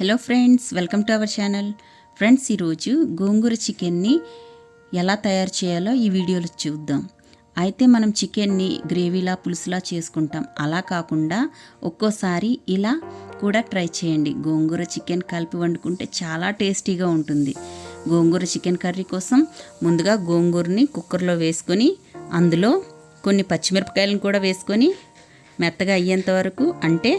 Hello friends welcome to our channel friends ఈరోజు గోంగూర చికెన్ని ఎలా తయారు చేయాలో ఈ వీడియోలో చూద్దాం. అయితే మనం చికెన్ని గ్రేవీలా పులుసులా చేసుకుంటాం. అలా కాకుండా ఒక్కోసారి ఇలా కూడా ట్రై చేయండి. గోంగూర చికెన్ కలిపి వండుకుంటే చాలా టేస్టీగా ఉంటుంది. గోంగూర చికెన్ కర్రీ కోసం ముందుగా గోంగూరని కుక్కర్లో వేసుకొని అందులో కొన్ని పచ్చిమిరపకాయలను కూడా వేసుకొని మెత్తగా అయ్యేంత వరకు అంటే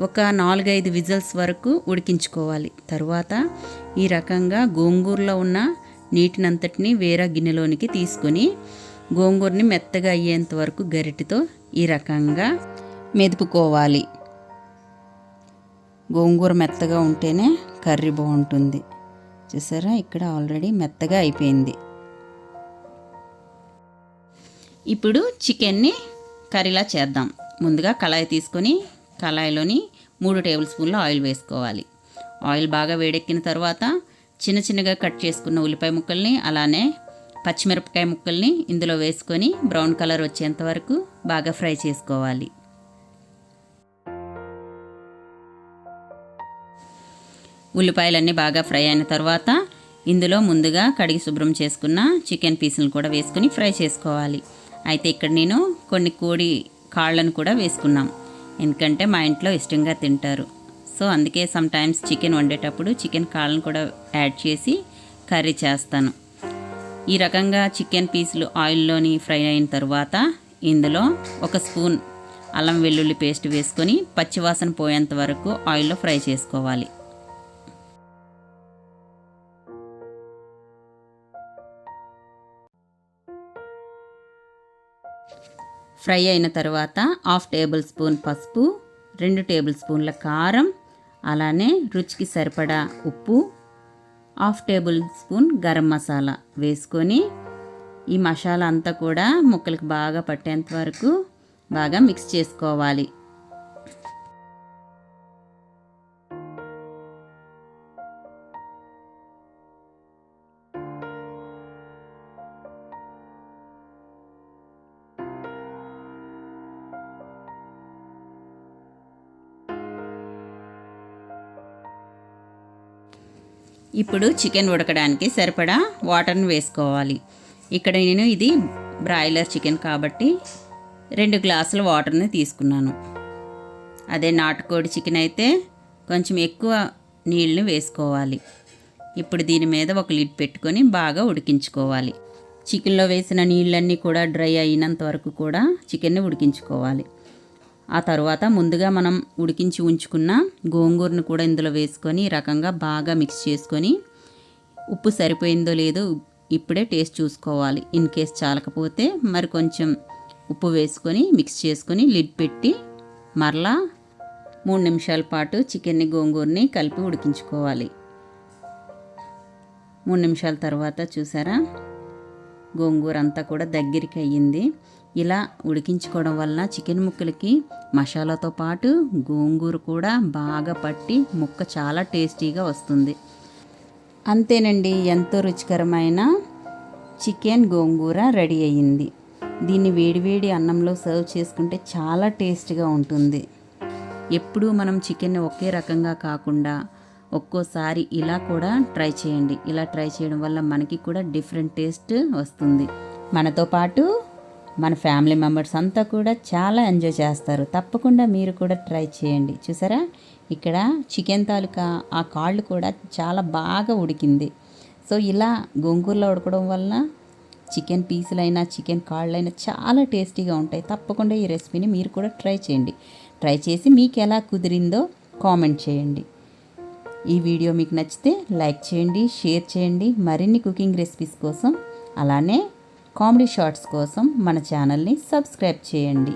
ఒక నాలుగైదు విజిల్స్ వరకు ఉడికించుకోవాలి. తర్వాత ఈ రకంగా గోంగూరలో ఉన్న నీటినంతటిని వేరే గిన్నెలోనికి తీసుకొని గోంగూరని మెత్తగా అయ్యేంత వరకు గరిటితో ఈ రకంగా మెదుపుకోవాలి. గోంగూర మెత్తగా ఉంటేనే కర్రీ బాగుంటుంది. చూసారా? ఇక్కడ ఆల్రెడీ మెత్తగా అయిపోయింది. ఇప్పుడు చికెన్ని కర్రీలా చేద్దాం. ముందుగా కళాయి తీసుకొని కళాయిలోని మూడు టేబుల్ స్పూన్ల ఆయిల్ వేసుకోవాలి. ఆయిల్ బాగా వేడెక్కిన తర్వాత చిన్న చిన్నగా కట్ చేసుకున్న ఉల్లిపాయ ముక్కల్ని అలానే పచ్చిమిరపకాయ ముక్కల్ని ఇందులో వేసుకొని బ్రౌన్ కలర్ వచ్చేంత వరకు బాగా ఫ్రై చేసుకోవాలి. ఉల్లిపాయలన్నీ బాగా ఫ్రై అయిన తర్వాత ఇందులో ముందుగా కడిగి శుభ్రం చేసుకున్న చికెన్ పీసులను కూడా వేసుకొని ఫ్రై చేసుకోవాలి. అయితే ఇక్కడ నేను కొన్ని కోడి కాళ్ళను కూడా వేసుకున్నాం. ఎందుకంటే మా ఇంట్లో ఇష్టంగా తింటారు. సో అందుకే సమ్ టైమ్స్ చికెన్ వండేటప్పుడు చికెన్ కాళ్ళను కూడా యాడ్ చేసి కర్రీ చేస్తాను. ఈ రకంగా చికెన్ పీసులు ఆయిల్లోని ఫ్రై అయిన తర్వాత ఇందులో ఒక స్పూన్ అల్లం వెల్లుల్లి పేస్ట్ వేసుకొని పచ్చివాసన పోయేంత వరకు ఆయిల్లో ఫ్రై చేసుకోవాలి. ఫ్రై అయిన తర్వాత హాఫ్ టేబుల్ స్పూన్ పసుపు రెండు టేబుల్ స్పూన్ల కారం అలానే రుచికి సరిపడా ఉప్పు half tablespoon garam masala వేసుకొని ఈ మసాలా అంతా కూడా ముక్కలకు బాగా పట్టేంత వరకు బాగా మిక్స్ చేసుకోవాలి. ఇప్పుడు చికెన్ ఉడకడానికి సరిపడా వాటర్ని వేసుకోవాలి. ఇక్కడ నేను ఇది బ్రాయిలర్ చికెన్ కాబట్టి రెండు గ్లాసుల వాటర్ని తీసుకున్నాను. అదే నాటుకోడి చికెన్ అయితే కొంచెం ఎక్కువ నీళ్ళని వేసుకోవాలి. ఇప్పుడు దీని మీద ఒక లిడ్ పెట్టుకొని బాగా ఉడికించుకోవాలి. చికెన్లో వేసిన నీళ్ళన్నీ కూడా డ్రై అయినంత వరకు కూడా చికెన్ని ఉడికించుకోవాలి. ఆ తర్వాత ముందుగా మనం ఉడికించి ఉంచుకున్న గోంగూరను కూడా ఇందులో వేసుకొని ఈ రకంగా బాగా మిక్స్ చేసుకొని ఉప్పు సరిపోయిందో లేదో ఇప్పుడే టేస్ట్ చూసుకోవాలి. ఇన్ కేస్ చాలకపోతే మరి కొంచెం ఉప్పు వేసుకొని మిక్స్ చేసుకొని లిడ్ పెట్టి మరలా మూడు నిమిషాల పాటు చికెన్ని గోంగూరని కలిపి ఉడికించుకోవాలి. మూడు నిమిషాల తర్వాత చూసారా? గోంగూర అంతా కూడా దగ్గరికి అయ్యింది ఇలా ఉడికించుకోవడం వలన చికెన్ ముక్కలకి మసాలాతో పాటు గోంగూర కూడా బాగా పట్టి ముక్క చాలా టేస్టీగా వస్తుంది. అంతేనండి ఎంతో రుచికరమైన చికెన్ గోంగూర రెడీ అయ్యింది. దీన్ని వేడివేడి అన్నంలో సర్వ్ చేసుకుంటే చాలా టేస్ట్గా ఉంటుంది. ఎప్పుడూ మనం చికెన్ ఒకే రకంగా కాకుండా ఒక్కోసారి ఇలా కూడా ట్రై చేయండి. ఇలా ట్రై చేయడం వల్ల మనకి కూడా డిఫరెంట్ టేస్ట్ వస్తుంది. మనతో పాటు మన ఫ్యామిలీ మెంబర్స్ అంతా కూడా చాలా ఎంజాయ్ చేస్తారు. తప్పకుండా మీరు కూడా ట్రై చేయండి. చూసారా? ఇక్కడ చికెన్ తాలూకా ఆ కాళ్ళు కూడా చాలా బాగా ఉడికింది. సో ఇలా గోంగూరలో ఉడకడం వల్ల చికెన్ పీసులైనా చికెన్ కాళ్ళైనా చాలా టేస్టీగా ఉంటాయి. తప్పకుండా ఈ రెసిపీని మీరు కూడా ట్రై చేయండి. ట్రై చేసి మీకు ఎలా కుదిరిందో కామెంట్ చేయండి. ఈ వీడియో మీకు నచ్చితే లైక్ చేయండి షేర్ చేయండి. మరిన్ని కుకింగ్ రెసిపీస్ కోసం అలానే కామెడీ షార్ట్స్ కోసం మన ఛానల్ని సబ్స్క్రైబ్ చేయండి.